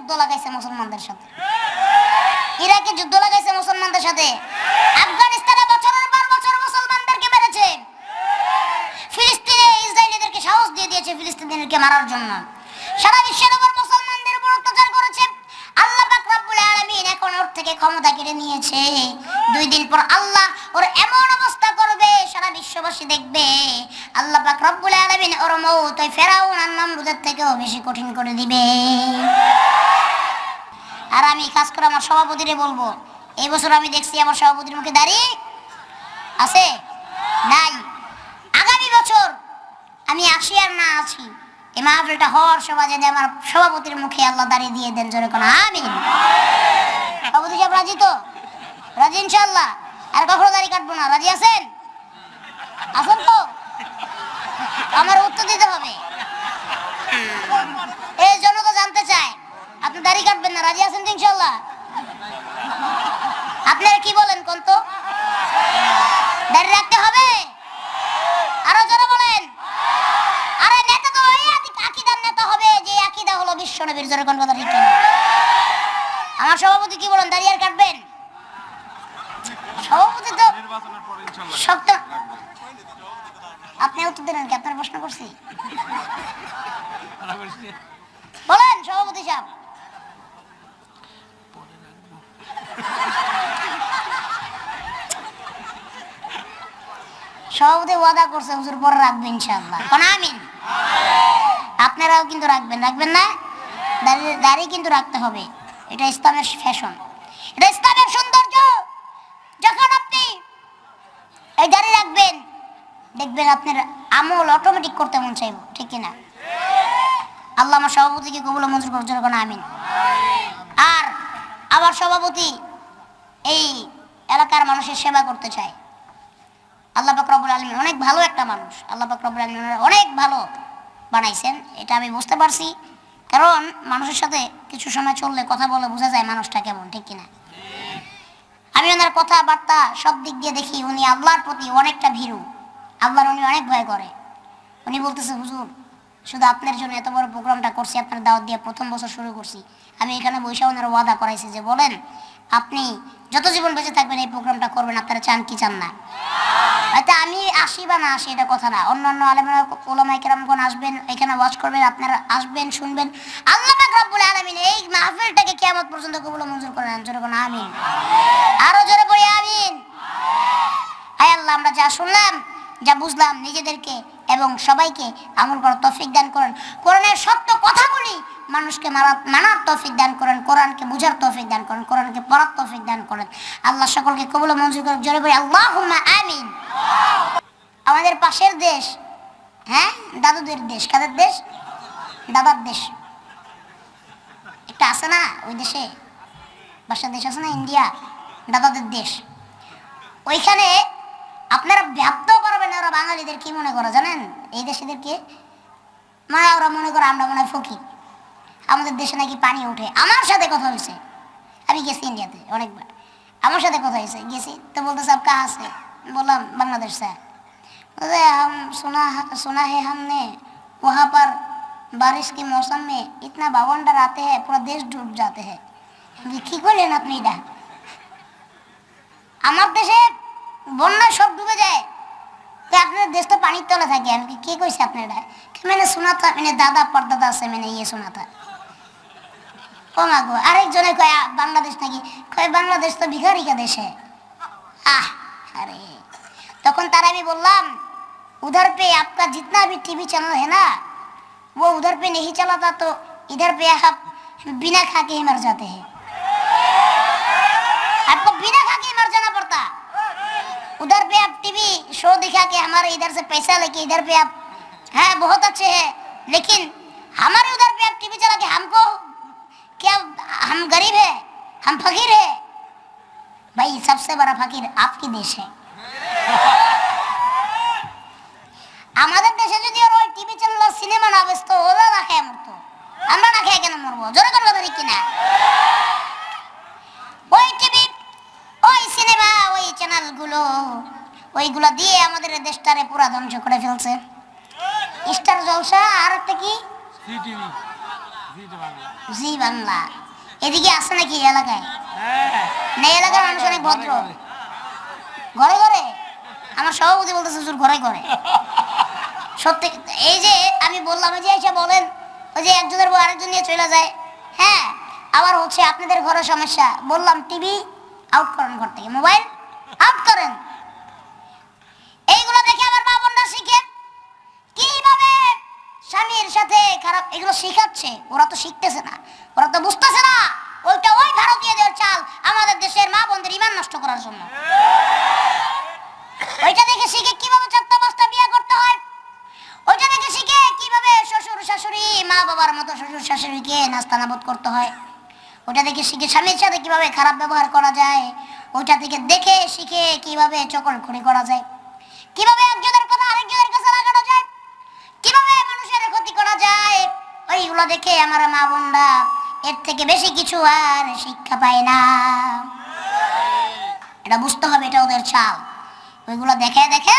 যুদ্ধ লাগাইছে মুসলমানদের সাথে। ইরাকে যুদ্ধ লাগাইছে মুসলমানদের সাথে। আফগানিস্তানে বছরের পর বছর মুসলমানদেরকে মেরেছে। ফিলিস্তিনে ইসরায়েলিদেরকে সাহস দিয়ে দিয়েছে ফিলিস্তিনিদেরকে মারার জন্য। সারা বিশ্বের উপর মুসলমানদের উপর অত্যাচার করেছে। আল্লাহ পাক রব্বুল আলামিন এখন ওর থেকে ক্ষমতা কেড়ে নিয়েছে। দুই দিন পর আল্লাহ ওর এমন অবস্থা করবে, সারা বিশ্ববাসী দেখবে। আল্লাহ পাক রব্বুল আলামিন ওর মৌত ফেরাউন আর নমরুদের থেকেও বেশি কঠিন করে দিবে। আর আমি কাজ করে আমার সভাপতিরে বলব, এই বছর আমি দেখছি আমার সভাপতির মুখে দাঁড়িয়ে আছে? নাই। আগামী বছর আমি আসি আর না আছি এই মাহফিলটা হওয়ার সময় যদি আমার সভাপতির মুখে আল্লাহ দাঁড়িয়ে দিয়ে দেন জোরে কোনো আমি সভাপতি সাহেব রাজি তো? রাজি ইনশাল্লাহ আর কখনো দাঁড়িয়ে কাটবো না, রাজি আছেন তো আমার উত্তর দিতে হবে এই জন্য তো জানতে চায় আপনি দাড়ি কাটবেন না রাজি আছেন তো ইনশাল্লাহ আপনারা কি বলেন কোন তো? দাড়ি রাখতে হবে? আরও জোরে বলেন। আরে নেতা তো ওই আকিদার নেতা হবে যে আকিদা হলো বিশ্ব নবীর জোরে কোন কথা ঠিক আমার সভাপতি কি বলেন? দাঁড়িয়ে আর কাটবেন? সভাপতি তো শক্ত। আপনি উত্তর দিলেন কি আপনার প্রশ্ন করছি। বলেন সভাপতি সাহেব সভাপতি ওয়াদা করছে হুজুর পরে রাখবে ইনশাআল্লাহ। কোন আমিন? আপনারাও কিন্তু রাখবেন রাখবেন না? দাঁড়িয়ে দাড়ি কিন্তু রাখতে হবে। এটা ইসলামের ফ্যাশন। এটা ইসলামের সৌন্দর্য। যখন আপনি এই দাঁড়িয়ে রাখবেন দেখবেন আপনার আমল অটোমেটিক করতে মন চাইব ঠিক কিনা? আল্লাহ আমার সভাপতিকে কবুল মঞ্জুর করছে কোনো আমিন। আর আমার সভাপতি এই এলাকার মানুষের সেবা করতে চায়। রব্বুল আলমিন অনেক ভালো একটা মানুষ। আল্লাহ পাক রব্বুল আলমিন অনেক ভালো বানাইছেন, এটা আমি বুঝতে পারছি। কারণ মানুষের সাথে কিছু সময় চললে কথা বলে বোঝা যায় মানুষটা কেমন, ঠিক কিনা? আমি ওনার কথাবার্তা সব দিক দিয়ে দেখি, উনি আল্লাহর প্রতি অনেকটা ভীরু। আল্লাহর উনি অনেক ভয় করে। উনি বলতেছে, হুজুর, শুধু আপনার জন্য এত বড় প্রোগ্রামটা করছি, আপনার দাওয়াত দিয়ে প্রথম বছর শুরু করছি। আমি এখানে বসে ওনার ওয়াদা করাইছি যে, বলেন, আপনি যত জীবন বেঁচে থাকবেন এই প্রোগ্রামটা করবেন, আপনারা চান কি চান না? হয়তো আমি আসি বা না আসি, এটা কথা না। অন্য অন্য আলেমরা ওলামাই কেরামগণ আসবেন, এখানে ওয়াচ করবেন, আপনারা আসবেন, শুনবেন। আল্লাহ রব্বুল আলামিন এই মাহফিলটাকে কিয়ামত পর্যন্ত কবুল মঞ্জুর করেন। জোরে কোন আমিন। আরও জোরে পড়ি আমিন। হায় আল্লাহ, আমরা যা শুনলাম, যা বুঝলাম নিজেদেরকে এবং সবাইকে আমল করার তৌফিক দান করেন। কোরআনের সত্য কথাগুলি মানুষকে মানার তৌফিক দান করেন, কোরআনকে বুঝার তৌফিক দান করেন, কোরআনকে পড়ার তৌফিক দান করেন। আল্লাহ সকলকে কবুল মঞ্জুর করেন জোরে বলি আল্লাহ আমিন। আমাদের পাশের দেশ হ্যাঁ? দাদুদের দেশ, কাদের দেশ? দাদার দেশ। একটা আছে না, ওই দেশে? বাসার দেশ আছে না, ইন্ডিয়া? দাদাদের দেশ। ওইখানে আপনারা ভাবতেও পারবেন না ওরা বাঙালিদের কি মনে করে, জানেন? এই দেশেদেরকে মানে ওরা মনে করে, আমরা মনে হয় ফকির। আমাদের দেশে নাকি পানি ওঠে আমার সাথে কথা হয়েছে আমি গেছি ইন্ডিয়াতে অনেকবার আমার সাথে কথা হয়েছে গেছি তো বলতেছে আপ কাহা से বললাম বাংলাদেশ से बोले हम सुना सुना है हमने वहाँ पर बारिश के मौसम में इतना बावंडर आते हैं पूरा देश डूब जाते हैं আমি বলি, কি করলেন আপনি এটা আমার দেশে বন্যায় সব ডুবে যায় তো আপনার দেশ তো পানির তলা থাকে আমি কি- কে কইছে আপনার এটা মানে শোনা থা মানে দাদা পরদাদা আছে মানে ইয়ে শোনা থা ওমাগো আরেকজনে কয় বাংলাদেশ নাকি কয় বাংলাদেশ তো ভিখারিকা দেশে আহ আরে তখন তার আমি বললাম उधर पे आपका जितना भी टीवी चैनल है ना वो उधर पे नहीं चलाता तो इधर पे आप बिना खा के ही मर जाते हैं आपको बिना खा के ही मर जाना पड़ता उधर पे आप टीवी शो दिखा के हमारे इधर से पैसा लेके इधर पे आप हैं बहुत अच्छे हैं लेकिन हमारे उधर पे आप टीवी चला के हमको क्या हम गरीब है हम फकीर है भाई सबसे बड़ा फकीर आपकी देश है আমাদের দেশে যদি ওর ওই টিভি চ্যানেল সিনেমা না বেসতো ওরা না খেয়ে মরতো আমরা না খেয়ে কেন মরবো জোরে কোন কথা ঠিক কিনা ওই টিভি ওই সিনেমা ওই চ্যানেলগুলো ওইগুলো দিয়ে আমাদের এই দেশটারে পুরা ধ্বংস করে ফেলছে স্টার জলসা আর একটা কি এই যে আমি বললাম যে বলেন, ওই যে একজনের নিয়ে চলে যায়। হ্যাঁ আবার হচ্ছে আপনাদের ঘরে সমস্যা। বললাম, টিভি আউট করেন ঘর থেকে, মোবাইল আউট করেন। এইগুলো দেখে স্বামীর সাথে খারাপ এগুলো শেখাচ্ছে, ওরা তো শিখতেছে না। ওরা তো বুঝতেছে না। ওইটা ওই ভারতীয়দের চাল আমাদের দেশের মা বোনদের ইমান নষ্ট করার জন্য। ওইটা দেখে শিখে কীভাবে চারটা পাঁচটা বিয়ে করতে হয়? ওইটা দেখে শিখে কীভাবে শ্বশুর শাশুড়ি, মা বাবার মতো শ্বশুর শাশুড়িকে নাস্তানাবোধ করতে হয়। ওটা দেখে শিখে স্বামীর সাথে কীভাবে খারাপ ব্যবহার করা যায়। ওইটা থেকে দেখে শিখে কীভাবে চকল খড়ি করা যায়। কীভাবে একজনের করা যায়। ওইগুলো দেখে আমার মা বোনরা এর থেকে বেশি কিছু আর শিক্ষা পায় না। এটা বুঝতে হবে, এটা ওদের চাল। ওইগুলো দেখে দেখে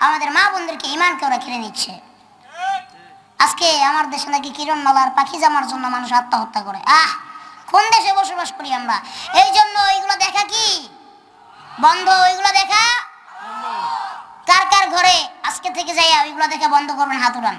আমাদের মা বোনদেরকে ইমানকে ওরা কেড়ে নিচ্ছে। আজকে আমার দেশে নাকি কিরণ মালার পাখি জামার জন্য মানুষ আত্মহত্যা করে। আহ, কোন দেশে বসবাস করি আমরা? এই জন্য ওইগুলো দেখা কি? বন্ধ, ওইগুলো দেখা? কার কার ঘরে? আজকে থেকে যাই ওইগুলো দেখে বন্ধ করবেন, হাত উড়ান।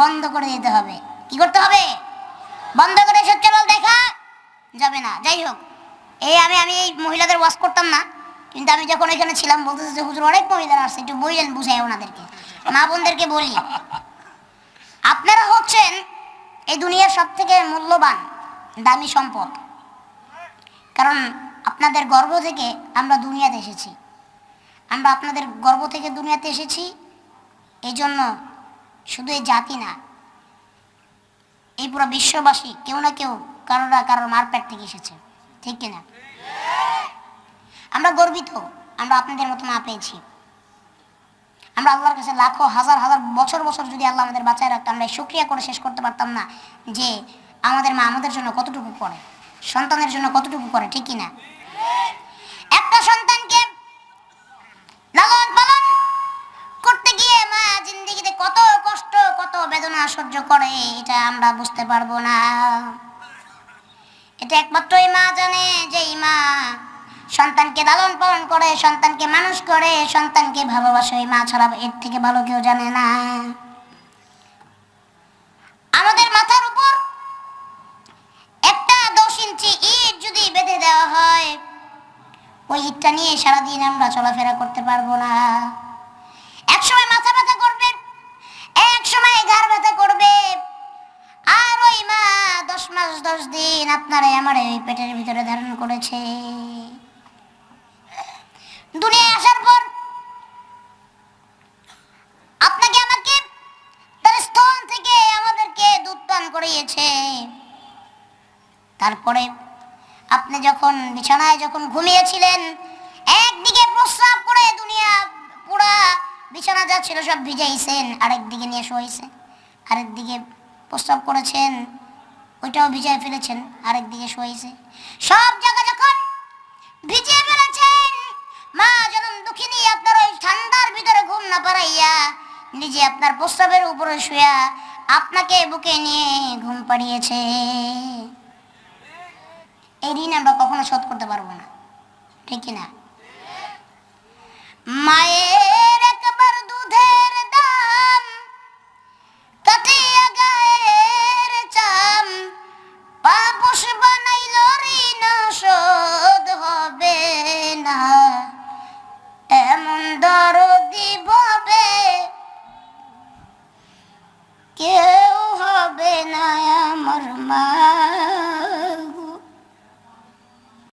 বন্ধ করে দিতে হবে। কি করতে হবে? বন্ধ করে এসব চ্যানেল দেখা যাবে না। যাই হোক এই আমি আমি এই মহিলাদের ওয়াশ করতাম না, কিন্তু আমি যখন এখানে ছিলাম, বলতেছে যে, হুজুর, অনেক মহিলারা আসছে, একটু বইলেন, বুঝাই ওনাদেরকে। মা বোনদেরকে বলি, আপনারা হচ্ছেন এই দুনিয়ার সব থেকে মূল্যবান দামি সম্পদ। কারণ আপনাদের গর্ব থেকে আমরা দুনিয়াতে এসেছি। আমরা আপনাদের গর্ব থেকে দুনিয়াতে এসেছি। এই জন্য শুধু এই জাতি না, এই পুরো বিশ্ববাসী কেউ না কেউ কারও না কারোর মারপ্যাট থেকে এসেছে, ঠিক কিনা? আমরা গর্বিত, আমরা আপনাদের মতো মা পেয়েছি। আমরা আল্লাহর কাছে লাখো, হাজার হাজার বছর বছর যদি আল্লাহ আমাদের বাঁচায় রাখতো, আমরা সুক্রিয়া করে শেষ করতে পারতাম না যে আমাদের মা আমাদের জন্য কতটুকু করে, সন্তানের জন্য কতটুকু করে, ঠিক কিনা? বেদনা সহ্য করে, এটা আমরা বুঝতে পারব না। এটা একমাত্র এই মা জানে যে এই মা সন্তানকে লালন পালন করে, সন্তানকে মানুষ করে, সন্তানকে ভালোবাসে। এই মা ছাড়া এর থেকে ভালো কেউ জানে না। আমাদের মাথার উপর একটা দশ ইঞ্চি ইট যদি বেঁধে দেওয়া হয়, ওই ইটটা নিয়ে সারাদিন আমরা চলাফেরা করতে পারব না। দিন আপনারে আমার এই পেটের ভিতরে ধারণ করেছে। দুনিয়ায় আসার পর আপনাকে আমাকে তার স্থল থেকে আমাদেরকে দুধ পান করিয়েছে। তারপরে আপনি যখন বিছানায় যখন ঘুমিয়েছিলেন, একদিকে প্রস্রাব করে দুনিয়া পুরা বিছানা যা ছিল সব ভিজাইছেন, আরেকদিকে নিয়ে শোয়েছেন আরেকদিকে প্রস্রাব করেছেন। ওইটাও ভিজাই ফেলেছেন আরেকদিকে শোয়েছে সব জায়গা যখন ভিজিয়ে ফেলেছেন, মা জনম দুঃখিনী, আপনার ওই ঠান্ডার ভিতরে ঘুম না পারাইয়া নিজে আপনার প্রস্রাবের উপরে শুয়া আপনাকে বুকে নিয়ে ঘুম পাড়িয়েছে। এই ঋণ আমরা কখনো শোধ করতে পারব না। ঠিক না? মায়ের